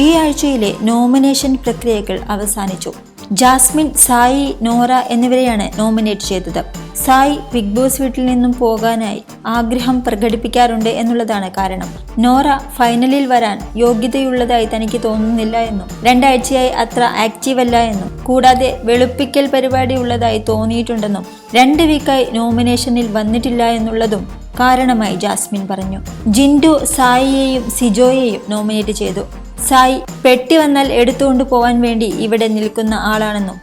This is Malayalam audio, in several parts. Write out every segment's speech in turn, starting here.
ഈ ആഴ്ചയിലെ നോമിനേഷൻ പ്രക്രിയകൾ അവസാനിച്ചു. ജാസ്മിൻ സായി നോറ എന്നിവരെയാണ് നോമിനേറ്റ് ചെയ്തത്. സായി ബിഗ് ബോസ് വീട്ടിൽ നിന്നും പോകാനായി ആഗ്രഹം പ്രകടിപ്പിക്കാറുണ്ട് എന്നുള്ളതാണ് കാരണം. നോറ ഫൈനലിൽ വരാൻ യോഗ്യതയുള്ളതായി തനിക്ക് തോന്നുന്നില്ല എന്നും രണ്ടാഴ്ചയായി അത്ര ആക്റ്റീവ് അല്ല എന്നും കൂടാതെ വെളുപ്പിക്കൽ പരിപാടി ഉള്ളതായി തോന്നിയിട്ടുണ്ടെന്നും രണ്ട് വീക്കായി നോമിനേഷനിൽ വന്നിട്ടില്ല എന്നുള്ളതും കാരണമായി ജാസ്മിൻ പറഞ്ഞു. ജിൻഡു സായിയെയും സിജോയെയും നോമിനേറ്റ് ചെയ്തു. സായി പെട്ടി വന്നാൽ എടുത്തുകൊണ്ട് പോവാൻ വേണ്ടി ഇവിടെ നിൽക്കുന്ന ആളാണെന്നും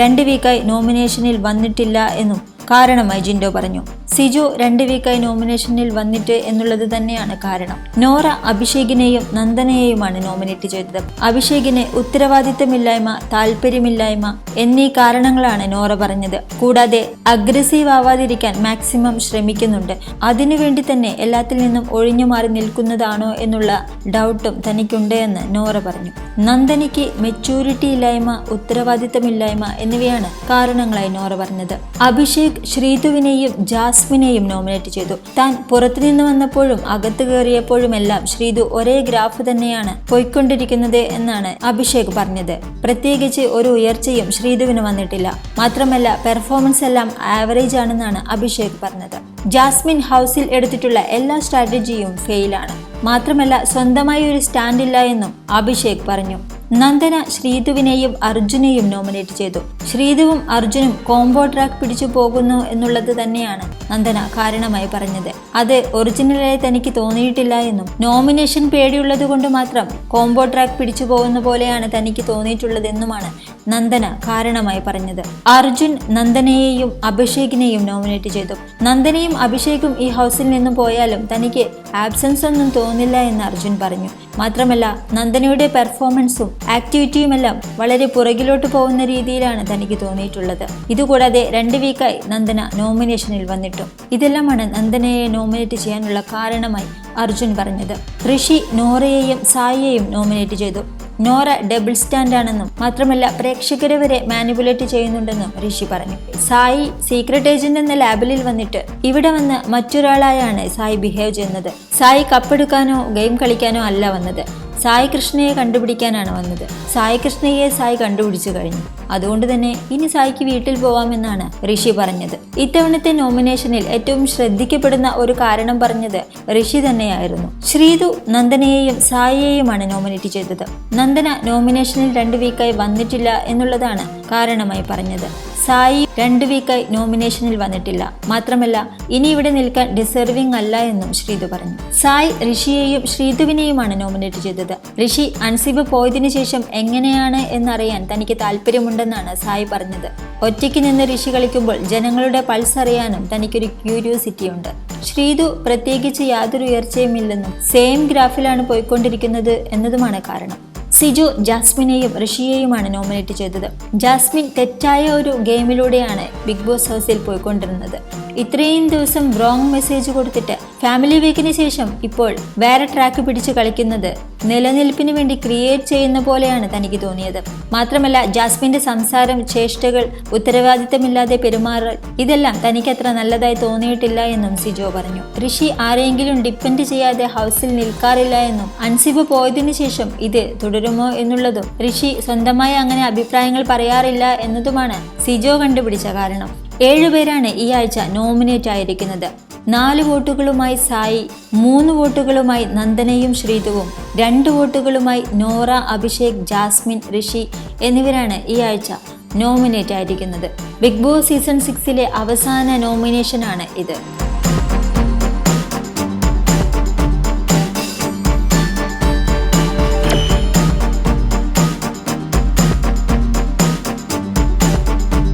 രണ്ട് വീക്കായി നോമിനേഷനിൽ വന്നിട്ടില്ല എന്നും കാരണമായി ജിൻഡോ പറഞ്ഞു. സിജു രണ്ട് വീക്കായി നോമിനേഷനിൽ വന്നിട്ട് എന്നുള്ളത് തന്നെയാണ് കാരണം. നോറ അഭിഷേകിനെയും നന്ദനയെയുമാണ് നോമിനേറ്റ് ചെയ്തത്. അഭിഷേകിന് ഉത്തരവാദിത്തമില്ലായ്മ താല്പര്യമില്ലായ്മ എന്നീ കാരണങ്ങളാണ് നോറ പറഞ്ഞത്. കൂടാതെ അഗ്രസീവ് ആവാതിരിക്കാൻ മാക്സിമം ശ്രമിക്കുന്നുണ്ട്. അതിനുവേണ്ടി തന്നെ എല്ലാത്തിൽ നിന്നും ഒഴിഞ്ഞു മാറി നിൽക്കുന്നതാണോ എന്നുള്ള ഡൗട്ടും തനിക്കുണ്ട് എന്ന് നോറ പറഞ്ഞു. നന്ദനിക്ക് മെച്യൂരിറ്റി ഇല്ലായ്മ ഉത്തരവാദിത്തമില്ലായ്മ എന്നിവയാണ് കാരണങ്ങളായി നോറ പറഞ്ഞത്. അഭിഷേക് ശ്രീതുവിനെയും ജാസ്മിനെയും നോമിനേറ്റ് ചെയ്തു. താൻ പുറത്തുനിന്ന് വന്നപ്പോഴും അകത്ത് കയറിയപ്പോഴുമെല്ലാം ശ്രീതു ഒരേ ഗ്രാഫ് തന്നെയാണ് പോയിക്കൊണ്ടിരിക്കുന്നത് എന്നാണ് അഭിഷേക് പറഞ്ഞത്. പ്രത്യേകിച്ച് ഒരു ഉയർച്ചയും ശ്രീതുവിന് വന്നിട്ടില്ല. മാത്രമല്ല പെർഫോമൻസ് എല്ലാം ആവറേജ് ആണെന്നാണ് അഭിഷേക് പറഞ്ഞത്. ജാസ്മിൻ ഹൗസിൽ എടുത്തിട്ടുള്ള എല്ലാ സ്ട്രാറ്റജിയും ഫെയിലാണ് മാത്രമല്ല സ്വന്തമായി ഒരു സ്റ്റാൻഡില്ല എന്നും അഭിഷേക് പറഞ്ഞു. നന്ദന ശ്രീതുവിനെയും അർജുനെയും നോമിനേറ്റ് ചെയ്തു. ശ്രീതുവും അർജുനും കോംബോ ട്രാക്ക് പിടിച്ചു പോകുന്നു എന്നുള്ളത് തന്നെയാണ് നന്ദന കാരണമായി പറഞ്ഞത്. അത് ഒറിജിനലായി തനിക്ക് തോന്നിയിട്ടില്ല എന്നും നോമിനേഷൻ പേടിയുള്ളത് കൊണ്ട് മാത്രം കോംബോ ട്രാക്ക് പിടിച്ചു പോകുന്ന പോലെയാണ് തനിക്ക് തോന്നിയിട്ടുള്ളതെന്നുമാണ് നന്ദന കാരണമായി പറഞ്ഞത്. അർജുൻ നന്ദനയെയും അഭിഷേകിനെയും നോമിനേറ്റ് ചെയ്തു. നന്ദനയും അഭിഷേകും ഈ ഹൗസിൽ നിന്നും പോയാലും തനിക്ക് ആബ്സെൻസ് ഒന്നും തോന്നില്ല എന്ന് അർജുൻ പറഞ്ഞു. മാത്രമല്ല നന്ദനയുടെ പെർഫോമൻസും ആക്ടിവിറ്റിയുമെല്ലാം വളരെ പുറകിലോട്ട് പോകുന്ന രീതിയിലാണ് തനിക്ക് തോന്നിയിട്ടുള്ളത്. ഇതുകൂടാതെ രണ്ട് വീക്കായി നന്ദന നോമിനേഷനിൽ വന്നിട്ടും. ഇതെല്ലാമാണ് നന്ദനയെ നോമിനേറ്റ് ചെയ്യാനുള്ള കാരണമായി അർജുൻ പറഞ്ഞത്. ഋഷി നോറയെയും സായിയെയും നോമിനേറ്റ് ചെയ്തു. നോറ ഡബിൾ സ്റ്റാൻഡാണെന്നും മാത്രമല്ല പ്രേക്ഷകരെ വരെ മാനിപ്പുലേറ്റ് ചെയ്യുന്നുണ്ടെന്നും ഋഷി പറഞ്ഞു. സായി സീക്രട്ട് ഏജന്റ് എന്ന ലാബിലിൽ വന്നിട്ട് ഇവിടെ വന്ന് മറ്റൊരാളായാണ് സായി ബിഹേവ് ചെയ്യുന്നത്. സായി കപ്പെടുക്കാനോ ഗെയിം കളിക്കാനോ അല്ല വന്നത്. സായി കൃഷ്ണയെ കണ്ടുപിടിക്കാനാണ് വന്നത്. സായി കൃഷ്ണയെ സായി കണ്ടുപിടിച്ചു കഴിഞ്ഞു. അതുകൊണ്ട് തന്നെ ഇനി സായിക്ക് വീട്ടിൽ പോവാമെന്നാണ് ഋഷി പറഞ്ഞത്. ഇത്തവണത്തെ നോമിനേഷനിൽ ഏറ്റവും ശ്രദ്ധിക്കപ്പെടുന്ന ഒരു കാരണം പറഞ്ഞത് ഋഷി തന്നെയായിരുന്നു. ശ്രീതു നന്ദനയെയും സായിയെയുമാണ് നോമിനേറ്റ് ചെയ്തത്. നന്ദന നോമിനേഷനിൽ രണ്ട് വീക്കായി വന്നിട്ടില്ല എന്നുള്ളതാണ് കാരണമായി പറഞ്ഞത്. സായി രണ്ട് വീക്കായി നോമിനേഷനിൽ വന്നിട്ടില്ല. മാത്രമല്ല ഇനി ഇവിടെ നിൽക്കാൻ ഡിസർവിംഗ് അല്ല എന്നും ശ്രീതു പറഞ്ഞു. സായി ഋഷിയെയും ശ്രീതുവിനെയുമാണ് നോമിനേറ്റ് ചെയ്തത്. ഋഷി അൻസിബ് പോയതിനു ശേഷം എങ്ങനെയാണ് എന്നറിയാൻ തനിക്ക് താല്പര്യമുണ്ടെന്നാണ് സായി പറഞ്ഞത്. ഒറ്റയ്ക്ക് നിന്ന് ഋഷി കളിക്കുമ്പോൾ ജനങ്ങളുടെ പൾസ് അറിയാനും തനിക്കൊരു ക്യൂരിയോസിറ്റി ഉണ്ട്. ശ്രീതു പ്രത്യേകിച്ച് യാതൊരു ഉയർച്ചയുമില്ലെന്നും സെയിം ഗ്രാഫിലാണ് പോയിക്കൊണ്ടിരിക്കുന്നത് എന്നതുമാണ് കാരണം. സിജു ജാസ്മിനെയും ഋഷിയെയുമാണ് നോമിനേറ്റ് ചെയ്തത്. ജാസ്മിൻ തെറ്റായ ഒരു ഗെയിമിലൂടെയാണ് ബിഗ് ബോസ് ഹൗസിൽ പോയിക്കൊണ്ടിരുന്നത്. ഇത്രയും ദിവസം റോങ് മെസ്സേജ് കൊടുത്തിട്ട് ഫാമിലി വീക്കിന് ശേഷം ഇപ്പോൾ വേറെ ട്രാക്ക് പിടിച്ച് കളിക്കുന്നത് നിലനിൽപ്പിന് വേണ്ടി ക്രിയേറ്റ് ചെയ്യുന്ന പോലെയാണ് തനിക്ക് തോന്നിയത്. മാത്രമല്ല ജാസ്മിന്റെ സംസാരം ചേഷ്ടകൾ ഉത്തരവാദിത്തമില്ലാതെ പെരുമാറൽ ഇതെല്ലാം തനിക്ക് അത്ര നല്ലതായി തോന്നിയിട്ടില്ല എന്നും സിജോ പറഞ്ഞു. ഋഷി ആരെങ്കിലും ഡിപ്പെൻഡ് ചെയ്യാതെ ഹൗസിൽ നിൽക്കാറില്ല എന്നും അൻസിബ് പോയതിനു ശേഷം ഇത് തുടരുമോ എന്നുള്ളതും ഋഷി സ്വന്തമായി അങ്ങനെ അഭിപ്രായങ്ങൾ പറയാറില്ല എന്നതുമാണ് സിജോ കണ്ടുപിടിച്ച കാരണം. ഏഴുപേരാണ് ഈ ആഴ്ച നോമിനേറ്റ് ആയിരിക്കുന്നത്. നാല് വോട്ടുകളുമായി സായി മൂന്ന് വോട്ടുകളുമായി നന്ദനയും ശ്രീതുവും രണ്ട് വോട്ടുകളുമായി നോറ അഭിഷേക് ജാസ്മിൻ ഋഷി എന്നിവരാണ് ഈ ആഴ്ച നോമിനേറ്റ് ആയിരിക്കുന്നത്. ബിഗ് ബോസ് സീസൺ സിക്സിലെ അവസാന നോമിനേഷനാണ് ഇത്.